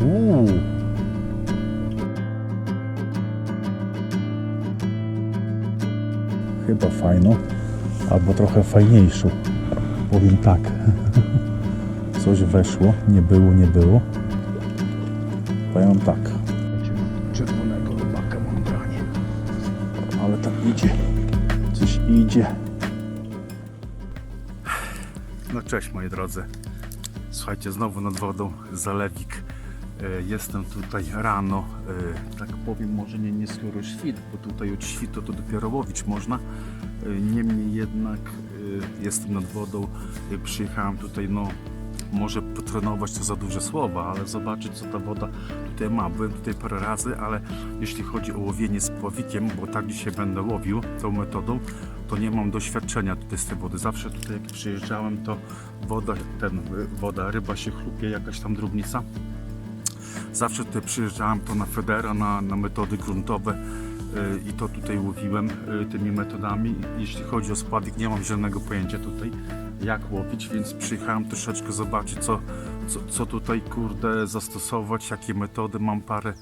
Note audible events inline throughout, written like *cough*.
Uuu. Chyba fajną, albo trochę fajniejszą. Powiem tak. *laughs* Coś weszło, nie było, nie było. Powiem tak. Czerwonego rybaka mam branie. Ale tam idzie. Coś idzie. No cześć moi drodzy. Słuchajcie, znowu nad wodą zalewik. E, Jestem tutaj rano, e, tak powiem, może nie, nie skoro świt, bo tutaj od świtu to dopiero łowić można. E, Niemniej jednak jestem nad wodą, przyjechałem tutaj, no może potrenować to za duże słowa, ale zobaczyć co ta woda tutaj ma. Byłem tutaj parę razy, ale jeśli chodzi o łowienie z pławikiem, bo tak dzisiaj będę łowił tą metodą, to nie mam doświadczenia tutaj z tej wody. Zawsze tutaj jak przyjeżdżałem, to woda, ten, woda, ryba się chlupie, jakaś tam drobnica. Zawsze tutaj przyjeżdżałem to na Federa, na, na metody gruntowe y, i to tutaj łowiłem y, tymi metodami. Jeśli chodzi o spławik, nie mam żadnego pojęcia tutaj jak łowić, więc przyjechałem troszeczkę zobaczyć co, co, co tutaj kurde zastosować, jakie metody. Mam parę,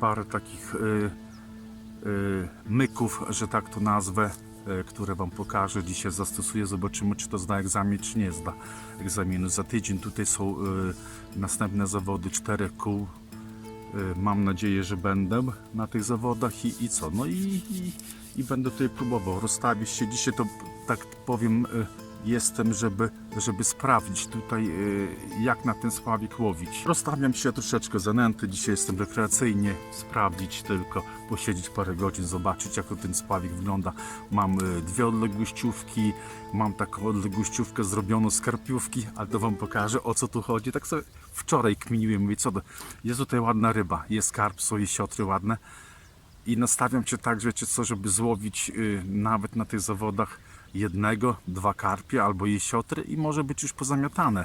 parę takich y, myków, że tak to nazwę, które Wam pokażę. Dzisiaj zastosuję, zobaczymy czy to zda egzamin, czy nie zda egzaminu. Za tydzień tutaj są następne zawody czterech kół. Y, Mam nadzieję, że będę na tych zawodach i, i co? No i, i, i będę tutaj próbował rozstawić się. Dzisiaj to tak powiem y, jestem, żeby, żeby sprawdzić tutaj y, jak na ten spławik łowić. Rozstawiam się troszeczkę zanęty. Dzisiaj jestem rekreacyjnie, sprawdzić tylko, posiedzieć parę godzin, zobaczyć jak to ten spławik wygląda. Mam dwie odległościówki, mam taką odległościówkę zrobioną z karpiówki, ale to Wam pokażę o co tu chodzi. Tak sobie wczoraj kminiłem, mówię co to, jest tutaj ładna ryba, jest karp, są i siotry ładne i nastawiam się tak, wiecie co, żeby złowić y, nawet na tych zawodach jednego, dwa karpie albo jesiotry i może być już pozamiatane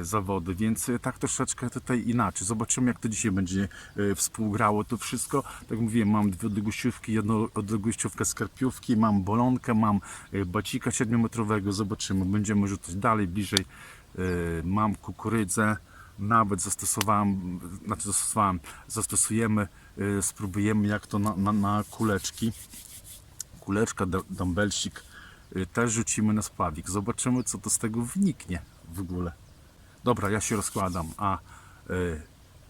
y, zawody, więc y, tak troszeczkę tutaj inaczej. Zobaczymy jak to dzisiaj będzie y, współgrało to wszystko. Tak mówiłem, mam dwie odległościówki, jedną odległościówkę z karpiówki, mam bolonkę, mam y, bacika 7-metrowego, zobaczymy, będziemy rzucać dalej, bliżej. Y, Mam kukurydzę, nawet zastosowałem, znaczy zastosowałem, zastosujemy, y, spróbujemy jak to na, na, na kuleczki. Kuleczka, d- dumbbellsik y, też rzucimy na spławik. Zobaczymy co to z tego wyniknie w ogóle. Dobra, ja się rozkładam, a y,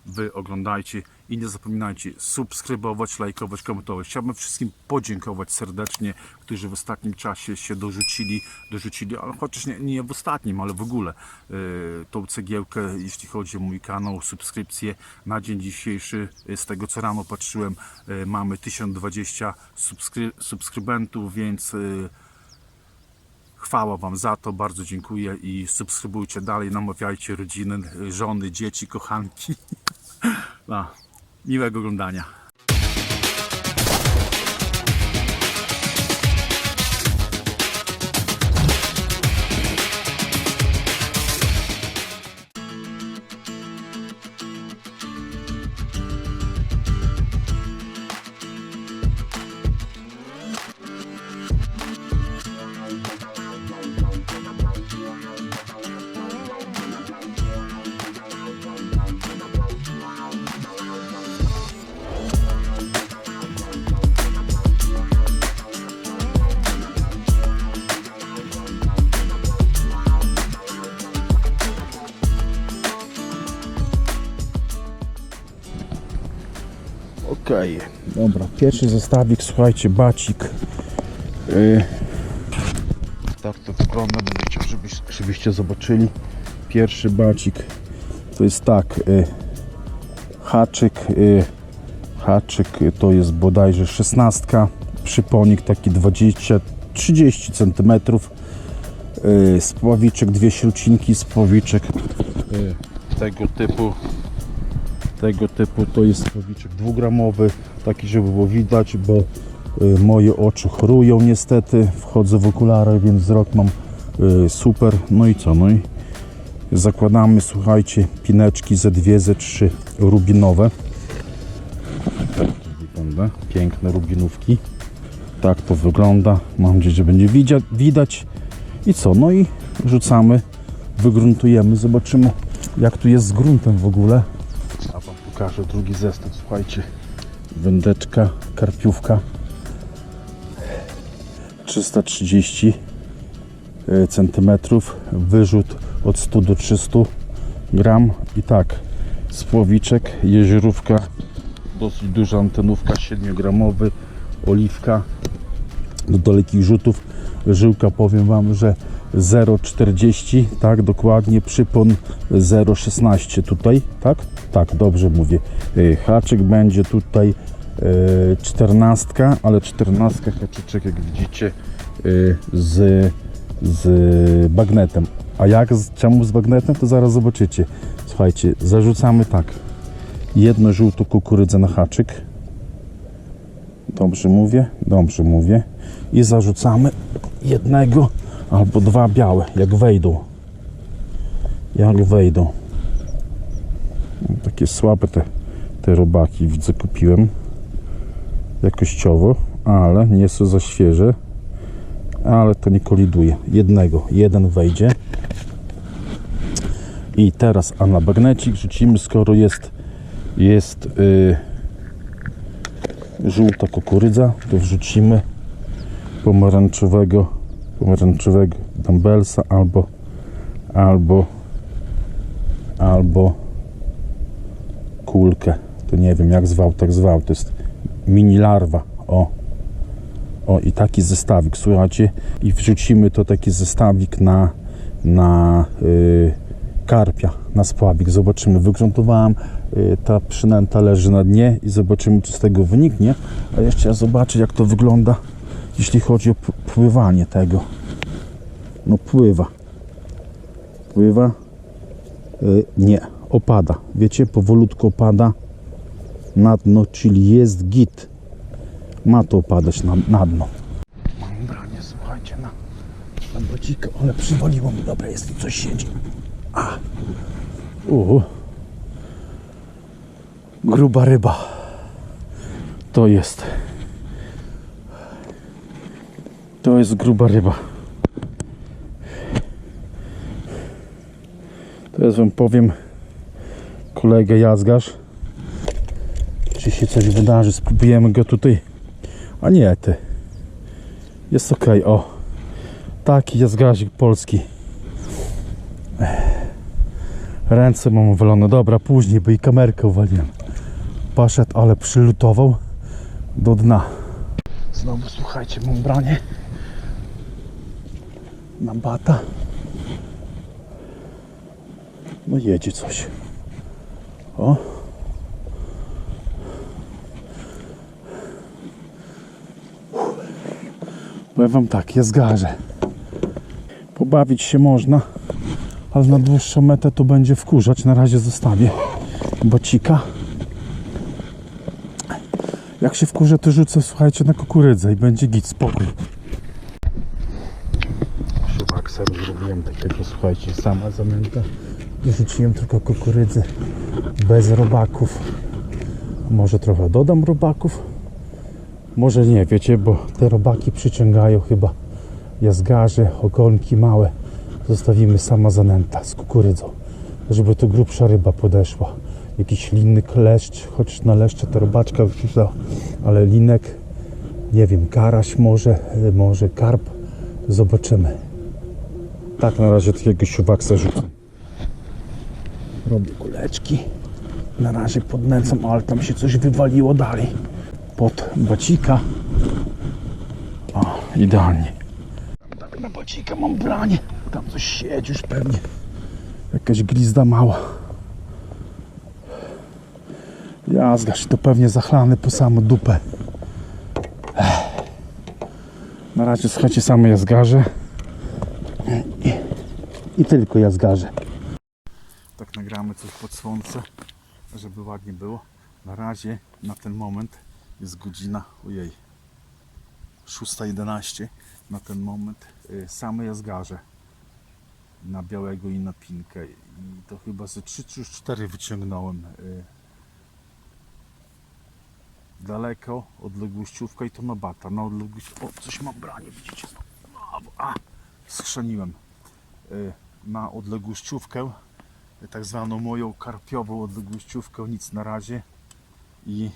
Wy oglądajcie i nie zapominajcie subskrybować, lajkować, komentować. Chciałbym wszystkim podziękować serdecznie, którzy w ostatnim czasie się dorzucili, dorzucili chociaż nie, nie w ostatnim, ale w ogóle y, tą cegiełkę, jeśli chodzi o mój kanał, subskrypcję na dzień dzisiejszy, y, z tego co rano patrzyłem, y, mamy 1020 subskry, subskrybentów, więc y, Chwała Wam za to, bardzo dziękuję i subskrybujcie dalej, namawiajcie rodziny, żony, dzieci, kochanki. *laughs* No, miłego oglądania. Okej, dobra, pierwszy zestawik, słuchajcie, bacik. Yy, tak to wygląda, będę chciał, żebyś, żebyście zobaczyli. Pierwszy bacik to jest tak, yy, haczyk, yy, haczyk to jest bodajże 16, przyponik taki 20-30 cm. Yy, spławiczek, dwie śrucinki, spławiczek yy, tego typu tego typu to jest spławiczek dwugramowy, taki żeby było widać, bo y, moje oczy chorują niestety, wchodzę w okulary, więc wzrok mam y, super, no i co, no i zakładamy, słuchajcie, pineczki ze dwie, ze trzy rubinowe, tak wygląda, piękne rubinówki, tak to wygląda, mam nadzieję, że będzie widać. I co, no i rzucamy, wygruntujemy, zobaczymy jak tu jest z gruntem w ogóle, pokażę drugi zestaw. Słuchajcie, wędeczka, karpiówka. 330 e, centymetrów, wyrzut od 100 do 300 gram. I tak, spłowiczek, jeziorówka, dosyć duża antenówka, 7-gramowy, oliwka. Do dalekich rzutów, żyłka powiem Wam, że 0,40, tak dokładnie, przypon 0,16 tutaj, tak? Tak, dobrze mówię. Y, Haczyk będzie tutaj y, 14, ale 14 haczyczek jak widzicie y, z, z bagnetem. A jak, czemu z bagnetem, to zaraz zobaczycie. Słuchajcie, zarzucamy tak. Jedno żółto kukurydzę na haczyk. Dobrze mówię? Dobrze mówię. I zarzucamy jednego albo dwa białe, jak wejdą. Jak wejdą. Takie słabe te, te robaki widzę kupiłem. Jakościowo, ale nie są za świeże. Ale to nie koliduje. Jednego, jeden wejdzie. I teraz, a na bagnecik rzucimy, skoro jest jest yy, żółta kukurydza, to wrzucimy pomarańczowego pomarańczowego dumbbellsa albo albo albo kulkę. To nie wiem jak zwał, tak zwał. To jest mini larwa. O. O i taki zestawik. Słuchajcie i wrzucimy to taki zestawik na na y, karpia na spławik. Zobaczymy. Wygruntowałem y, ta przynęta leży na dnie i zobaczymy co z tego wyniknie. A jeszcze ja zobaczę jak to wygląda jeśli chodzi o pływanie tego. No pływa. Pływa? Y, nie, opada. Wiecie, powolutku opada. Na dno, czyli jest git. Ma to opadać na, na dno. Mam branie, słuchajcie na, na bocika, ale przywaliło mi. Dobra, jest coś siedzi. A. Uhu. gruba ryba. To jest. To jest gruba ryba. Teraz wam powiem kolegę jazgarz czy się coś wydarzy spróbujemy go tutaj. A nie ty. Jest ok o. Taki jazgarzik polski. Ręce mam uwalone dobra później bo i kamerkę uwaliłem poszedł ale przylutował do dna. Znowu słuchajcie mam branie. Na bata. No jedzie coś. O. Powiem wam tak, jest garze. Pobawić się można, ale na dłuższą metę to będzie wkurzać. Na razie zostawię bocika. Jak się wkurzę, to rzucę, słuchajcie, na kukurydzę i będzie git, spokój. Siubaksa zrobiłem takiego, słuchajcie, sama zamęta. Rzuciłem tylko kukurydzy bez robaków. Może trochę dodam robaków. Może nie, wiecie, bo te robaki przyciągają chyba jazgarze, ogonki małe. Zostawimy sama zanęta z kukurydzą, żeby tu grubsza ryba podeszła. Jakiś linny kleszcz, choć na leszcze to robaczka wrzuca, ale linek, nie wiem, karaś może, może karp. Zobaczymy. Tak na razie takiego siuwaksa rzucam. Robię kuleczki. Na razie podnęcam, ale tam się coś wywaliło dalej. Pod bacika. O, idealnie. Tak na bacika mam branie. Tam coś siedzi już pewnie. Jakaś glizda mała. Jazgasz, to pewnie zachlany po samą dupę. Na razie słuchajcie same jazgarze. I, i tylko jazgarze coś pod słońce, żeby ładnie było. Na razie, na ten moment jest godzina, ojej, 6.11. Na ten moment y, same jazgarze na białego i na pinkę. I to chyba ze 3 czy już 4 wyciągnąłem. y, Daleko, odległościówka i to na bata. Na odległość, o, coś mam branie, widzicie? A, schrzaniłem. Y, Na odległościówkę tak zwaną moją karpiową odległościówkę, nic na razie. I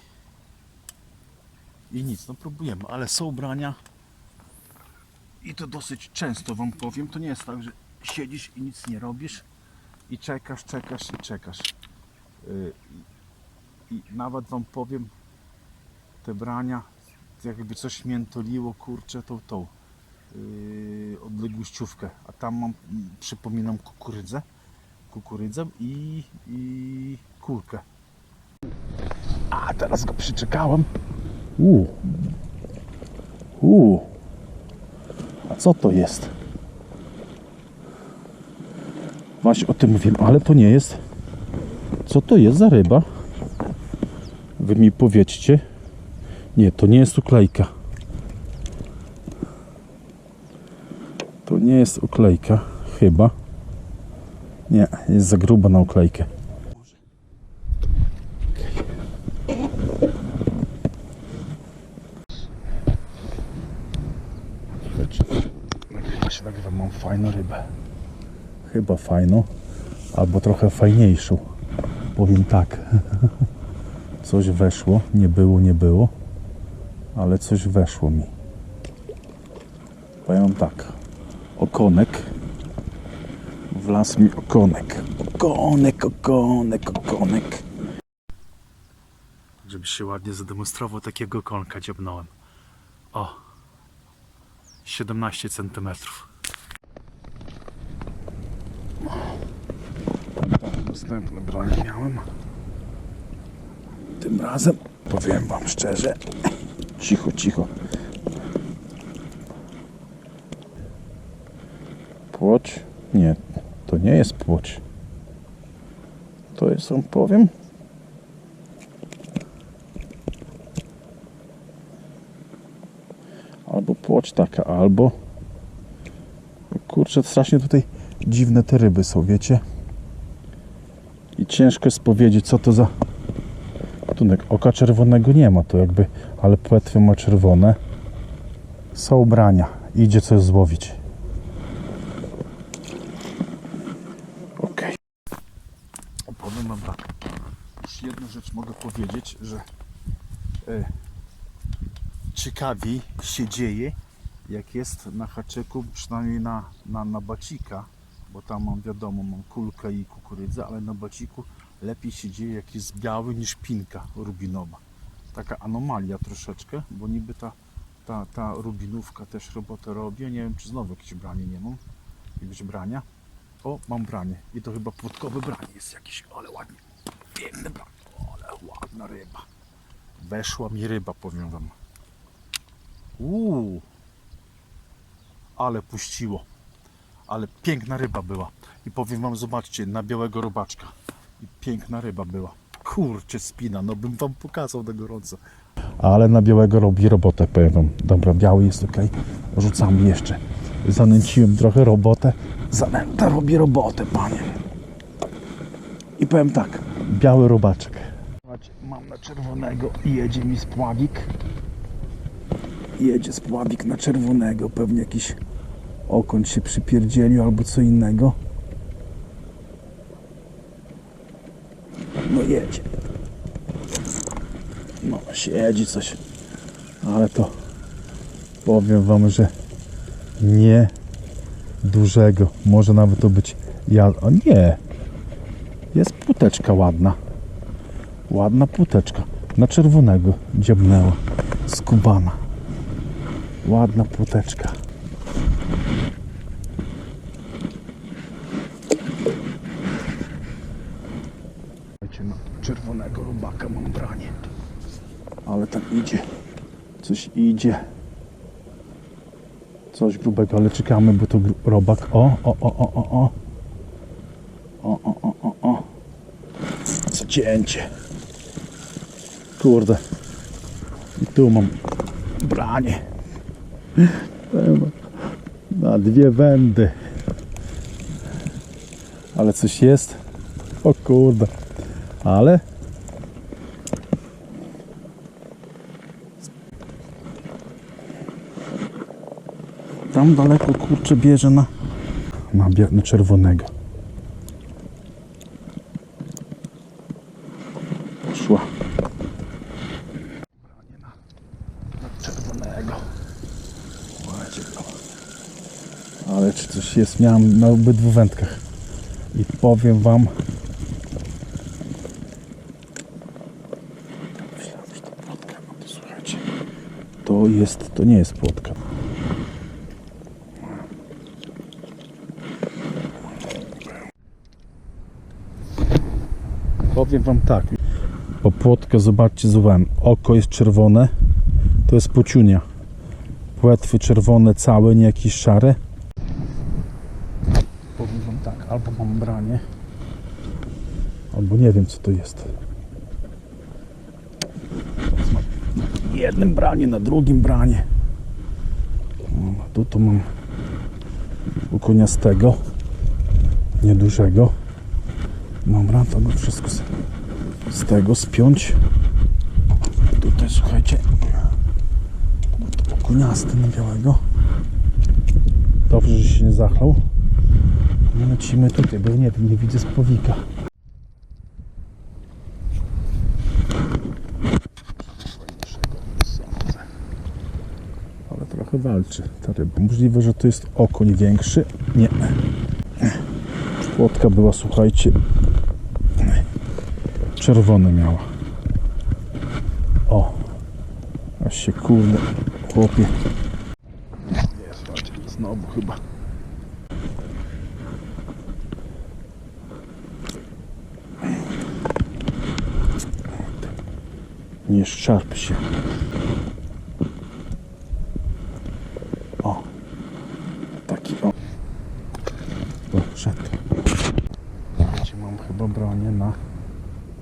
i nic, no próbujemy, ale są ubrania. I to dosyć często wam powiem, to nie jest tak, że siedzisz i nic nie robisz. I czekasz, czekasz i czekasz. Yy, I, nawet wam powiem, te brania, jakby coś miętoliło, kurczę, tą, tą yy, odległościówkę, a tam mam, przypominam, kukurydzę, kukurydzę i, i kulkę. A teraz go przyczekałem. Uuu. Uuu. A co to jest? Właśnie o tym mówiłem, ale to nie jest. Co to jest za ryba? Wy mi powiedzcie. Nie, to nie jest uklejka. To nie jest uklejka, chyba. Nie, jest za gruba na nagrywa, mam fajną rybę. Chyba fajną, albo trochę fajniejszą. Powiem tak. *laughs* Coś weszło, nie było, nie było, ale coś weszło mi. Powiem tak. Okonek. Wlazł mi okonek. Okonek, okonek, okonek. Żeby się ładnie zademonstrował, takiego okonka dziobnąłem. O. 17 cm. Następne bronie miałem. Tym razem powiem Wam szczerze. Cicho, cicho. Płoć? Nie, to nie jest płoć. To jest, on powiem. Albo płoć taka, albo... Kurczę, strasznie tutaj dziwne te ryby są, wiecie? I ciężko jest powiedzieć, co to za gatunek. Oka czerwonego nie ma, to jakby, ale płetwy ma czerwone. Są ubrania. Idzie coś złowić. Okej. Opowiem wam tak. Już jedną rzecz mogę powiedzieć, że e, ciekawiej się dzieje, jak jest na haczyku, przynajmniej na, na, na bacika, bo tam mam wiadomo, mam kulkę i kukurydzę, ale na baciku lepiej się dzieje, jak jest biały niż pinka rubinowa. Taka anomalia troszeczkę, bo niby ta, ta, ta rubinówka też robotę robi. Nie wiem, czy znowu jakieś branie nie mam. Jakieś brania. O, mam branie. I to chyba płotkowe branie jest jakieś, ale ładnie. Piękne branie. Ale ładna ryba. Weszła mi ryba, powiem wam. Uuu. Ale puściło. Ale piękna ryba była. I powiem wam, zobaczcie, na białego robaczka. I piękna ryba była. Kurczę, spina, no bym wam pokazał na gorąco. Ale na białego robi robotę, powiem wam. Dobra, biały jest ok. Rzucamy jeszcze. Zanęciłem trochę robotę. Zanęta robi robotę, panie. I powiem tak, biały robaczek. Czerwonego i jedzie mi spławik. Jedzie spławik na czerwonego. Pewnie jakiś okoń się przypierdzielił albo co innego. No jedzie. No siedzi coś. Ale to powiem wam, że nie dużego. Może nawet to być ja. O nie. Jest płóteczka ładna. Ładna płóteczka. Na czerwonego dziabnęła. Skubana. Ładna płóteczka. Słuchajcie, na czerwonego robaka mam branie. Ale tam idzie. Coś idzie. Coś grubego, ale czekamy, bo to robak. O, o, o, o, o, o. O, o, o, o, o. Cięcie. Kurde. I tu mam branie. Na dwie wędy. Ale coś jest. O kurde. Ale tam daleko kurczę bierze na, na, na czerwonego. Poszła. Branie na, na czerwonego. Słuchajcie, no. Jest? Miałem na obydwu wędkach. I powiem wam. To jest, to nie jest płotka. Powiem wam tak. Po płotkę zobaczcie, złowałem. Oko jest czerwone. To jest pociunia. Płetwy czerwone całe, nie jakieś szare. Powiem wam tak, albo mam branie, albo nie wiem co to jest. Jednym branie, na drugim branie. No, tu to mam ukoniastego, niedużego. Dobra, to go wszystko z, z tego spiąć. Tutaj słuchajcie, okuniasty na białego. Dobrze, że się nie zachlał. Lecimy tutaj, bo nie wiem, nie widzę spowika. Ale trochę walczy ta ryba. Możliwe, że to jest okoń większy. Nie. Płotka była, słuchajcie, czerwone miała. O, aż się kurde, chłopie. Jest, znowu chyba. Nie szarp się. O, taki o. Poszedł. Gdzie mam chyba bronię na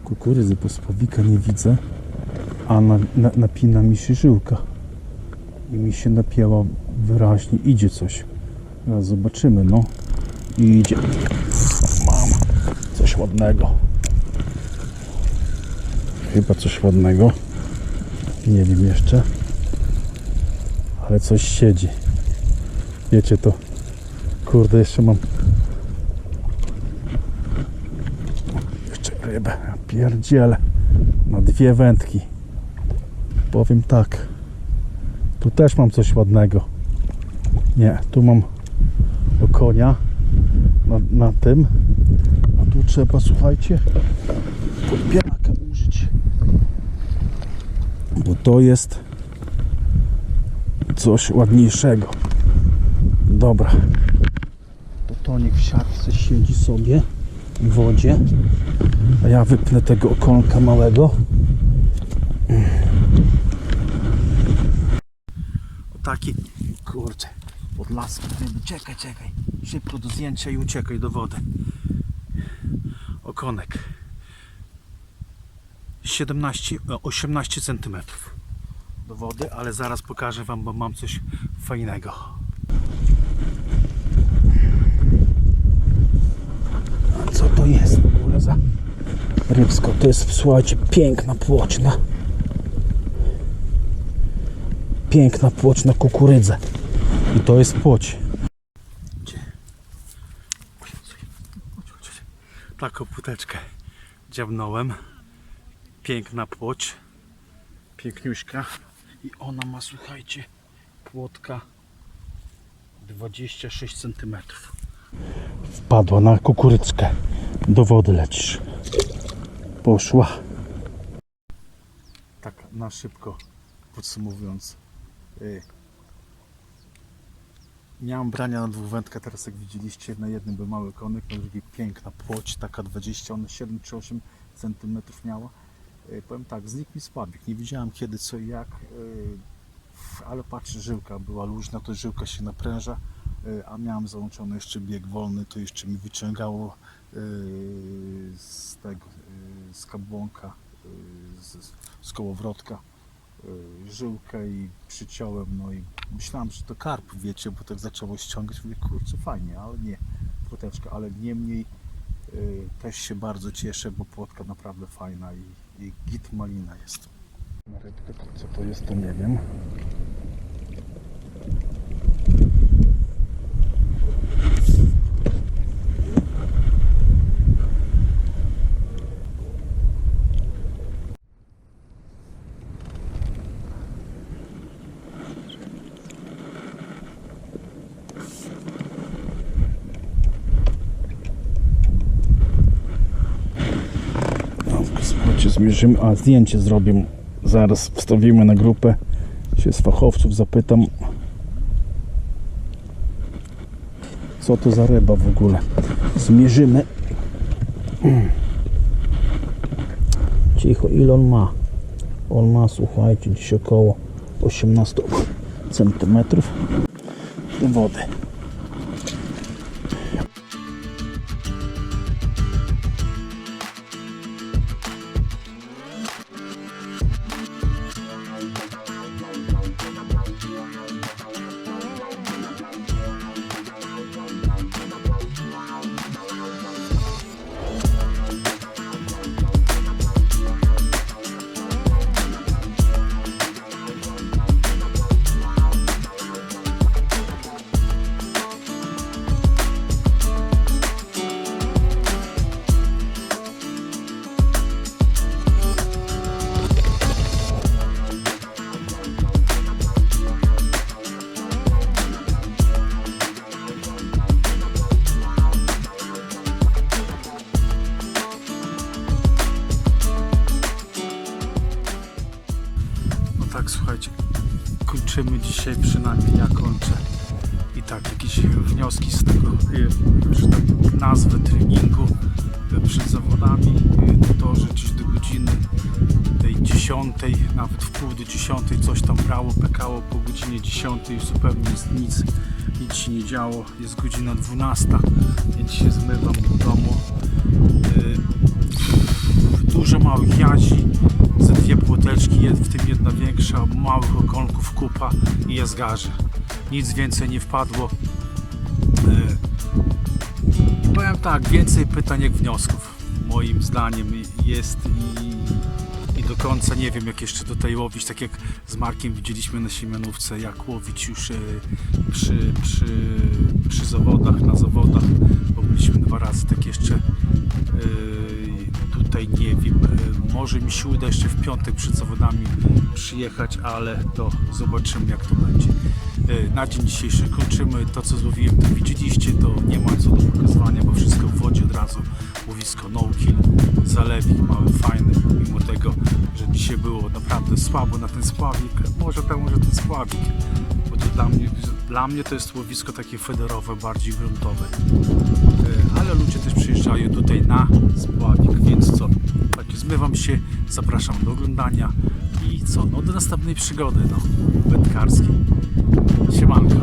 kukurydzy, bo spowika nie widzę, a na, na, napina mi się żyłka. I mi się napięła wyraźnie. Idzie coś. Teraz zobaczymy, no. Idzie. Mam coś ładnego. Chyba coś ładnego. Nie wiem jeszcze. Ale coś siedzi. Wiecie to. Kurde, jeszcze mam jeszcze rybę. Pierdziele. Na dwie wędki. Powiem tak. Tu też mam coś ładnego. Nie, tu mam okonia na, na tym. A tu trzeba, słuchajcie, użyć. Bo to jest coś ładniejszego. Dobra. To tonik w siatce siedzi sobie w wodzie. A ja wypnę tego okonka małego. O taki, kurczę, pod lasem. Czekaj, czekaj. Szybko do zdjęcia i uciekaj do wody. Okonek. 17, e, 18 cm do wody, ale zaraz pokażę Wam, bo mam coś fajnego. A co to jest w ogóle za rybsko? To jest, słuchajcie, piękna płoczna. Piękna płoczna kukurydza. I to jest płoć. Taką płóteczkę dziabnąłem. Piękna płoć. Piękniuśka. I ona ma, słuchajcie, płotka 26 cm. Wpadła na kukurydzkę. Do wody lecisz. Poszła. Tak na szybko podsumowując. y, Miałem brania na dwóch wędkach, teraz jak widzieliście, na jednym był mały konek, na drugiej piękna płoć, taka 20, ona 7 czy 8 cm miała. Y, Powiem tak, znikł mi słabik, nie wiedziałem kiedy, co i jak, y, ale patrzę, żyłka była luźna, to żyłka się napręża, y, a miałem załączony jeszcze bieg wolny, to jeszcze mi wyciągało z tego, z kabłonka, z, z kołowrotka żyłkę i przyciąłem, no i myślałem, że to karp, wiecie, bo tak zaczęło ściągać, mówię, kurczę, fajnie, ale nie, płoteczka, ale niemniej też się bardzo cieszę, bo płotka naprawdę fajna i, i git malina jest. Rybkę, co to jest, to nie wiem. Zmierzymy, a zdjęcie zrobię. Zaraz wstawimy na grupę. Się z fachowców zapytam, co to za ryba w ogóle. Zmierzymy. Cicho, ile on ma? On ma, słuchajcie, gdzieś około 18 centymetrów wody. Kończymy dzisiaj, przynajmniej ja kończę. I tak, jakieś wnioski z tego, y, że tak nazwy treningu y, przed zawodami, y, to, że gdzieś do godziny tej dziesiątej, nawet w pół do dziesiątej coś tam brało, pekało po godzinie dziesiątej już zupełnie jest nic, nic się nie działo, jest godzina 12, więc się zmywam do domu. Dużo małych jazi, dwie płoteczki, w tym jedna większa, małych ogonków kupa i jest garze. Nic więcej nie wpadło. I powiem tak, więcej pytań jak wniosków. Moim zdaniem jest i, i do końca nie wiem jak jeszcze tutaj łowić, tak jak z Markiem widzieliśmy na Siemianówce, jak łowić już y, przy, przy, przy zawodach, na zawodach, bo byliśmy dwa razy tak jeszcze Yy, tutaj nie wiem, yy, może mi się uda jeszcze w piątek przed zawodami przyjechać, ale to zobaczymy jak to będzie. Yy, Na dzień dzisiejszy kończymy. To co złowiłem, to widzieliście, to nie ma co do pokazywania, bo wszystko w wodzie od razu. Łowisko no kill, zalewik mały, fajny, mimo tego, że dzisiaj było naprawdę słabo na ten spławik. Może temu, że ten spławik, dla mnie, dla mnie to jest łowisko takie federowe, bardziej gruntowe. E, ale ludzie też przyjeżdżają tutaj na spławik, więc co, tak zmywam się, zapraszam do oglądania i co, no do następnej przygody, no, wędkarskiej. Siemanko.